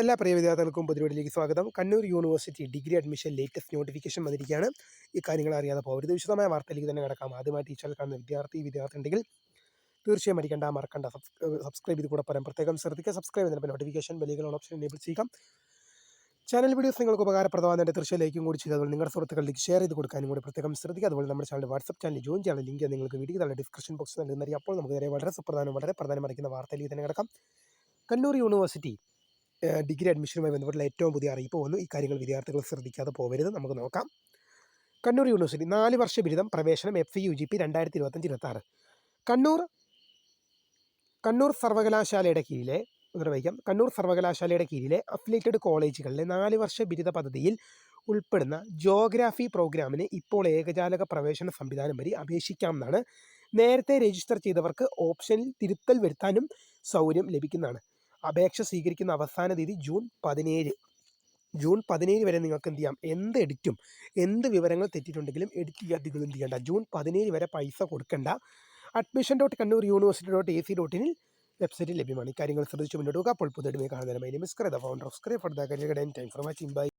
എല്ലാ പ്രിയ വിദ്യാർത്ഥികൾക്കും പുതിയവിടിലേക്ക് സ്വാഗതം. Kannur university degree admission latest notification വന്നിരിക്കുകയാണ്. ഈ കാര്യങ്ങൾ അറിയാതെ പോകരുത്. വിശദമായ വാർത്തയിലേക്ക് തന്നെ കിടക്കാം. ആദ്യമായി ടീച്ചർ കാണുന്ന വിദ്യാർത്ഥി വിദ്യാർത്ഥി ഉണ്ടെങ്കിൽ തീർച്ചയായും അടിക്കേണ്ട മറക്കണ്ട. സബ്സ്ക്രൈബ് ചെയ്ത് കൂടെ പറയാം പ്രത്യേകം ശ്രദ്ധിക്കുക. സബ്സ്ക്രൈബ് ചെയ്യുന്ന നോട്ടിഫിക്കേഷൻ ബെല്ലുകൾ ഓപ്ഷൻ എനേബിൾ ചെയ്യാം ചാനൽ വീഡിയോസ് നിങ്ങൾക്ക് ഉപകാരപ്രദമാകുന്നതിന്റെ തീർച്ചയായും കൂടി ചെയ്ത് അതുപോലെ നിങ്ങളുടെ സുഹൃത്തുക്കളിലേക്ക് ഷെയർ ചെയ്ത് കൊടുക്കാനും കൂടി പ്രത്യേകം ശ്രദ്ധിക്കുക. അതുപോലെ നമ്മുടെ ചാനൽ വാട്സപ്പ് ചാനൽ ജോയിൻ ചെയ്യാനുള്ള ലിങ്ക് നിങ്ങൾക്ക് വീഡിയോ തന്നെ ഡിസ്ക്രിപ്ഷൻ ബോക്സിൽ നൽകുന്നതായിരിക്കും. അപ്പോൾ നമുക്ക് നേരെ വളരെ സുപ്രധാനം വളരെ പ്രധാനം അറിയിക്കുന്ന വാർത്തയിലേക്ക് തന്നെ കിടക്കാം. കണ്ണൂർ യൂണിവേഴ്സിറ്റി ഡിഗ്രി അഡ്മിഷനുമായി ബന്ധപ്പെട്ടുള്ള ഏറ്റവും പുതിയ അറിയിപ്പ് വന്നു. ഈ കാര്യങ്ങൾ വിദ്യാർത്ഥികൾ ശ്രദ്ധിക്കാതെ പോകരുത് നമുക്ക് നോക്കാം. കണ്ണൂർ യൂണിവേഴ്സിറ്റി നാല് വർഷ ബിരുദം പ്രവേശനം F C U G P രണ്ടായിരത്തി ഇരുപത്തഞ്ച് ഇരുപത്താറ് കണ്ണൂർ കണ്ണൂർ സർവകലാശാലയുടെ കീഴിലെ നിർവഹിക്കാം. കണ്ണൂർ സർവകലാശാലയുടെ കീഴിലെ അഫിലേറ്റഡ് കോളേജുകളിലെ നാല് വർഷ ബിരുദ പദ്ധതിയിൽ ഉൾപ്പെടുന്ന ജോഗ്രാഫി പ്രോഗ്രാമിന് ഇപ്പോൾ ഏകജാലക പ്രവേശന സംവിധാനം വഴി അപേക്ഷിക്കാമെന്നാണ് നേരത്തെ രജിസ്റ്റർ ചെയ്തവർക്ക് ഓപ്ഷനിൽ തിരുത്തൽ വരുത്താനും സൗകര്യം ലഭിക്കുന്നതാണ്. അപേക്ഷ സ്വീകരിക്കുന്ന അവസാന തീയതി ജൂൺ പതിനേഴ്. ജൂൺ പതിനേഴ് വരെ നിങ്ങൾക്ക് എന്ത് ചെയ്യാം എന്ത് എഡിറ്റും എന്ത് വിവരങ്ങൾ തെറ്റിയിട്ടുണ്ടെങ്കിലും എഡിറ്റ് ചെയ്യാൻ നിങ്ങൾ എന്ത് ചെയ്യേണ്ട. ജൂൺ പതിനേഴ് വരെ പൈസ കൊടുക്കേണ്ട. Admission dot Kannur university dot A C dot ഇനിൽ വെബ്സൈറ്റിൽ ലഭ്യമാണ്. ഇക്കാര്യങ്ങൾ കാര്യങ്ങൾ ശ്രദ്ധിച്ച് മുന്നോട്ട് പോകുക അപ്പോൾ പുതിയ കാണുന്നതിന് my name the founder of scray for the career time for watching bye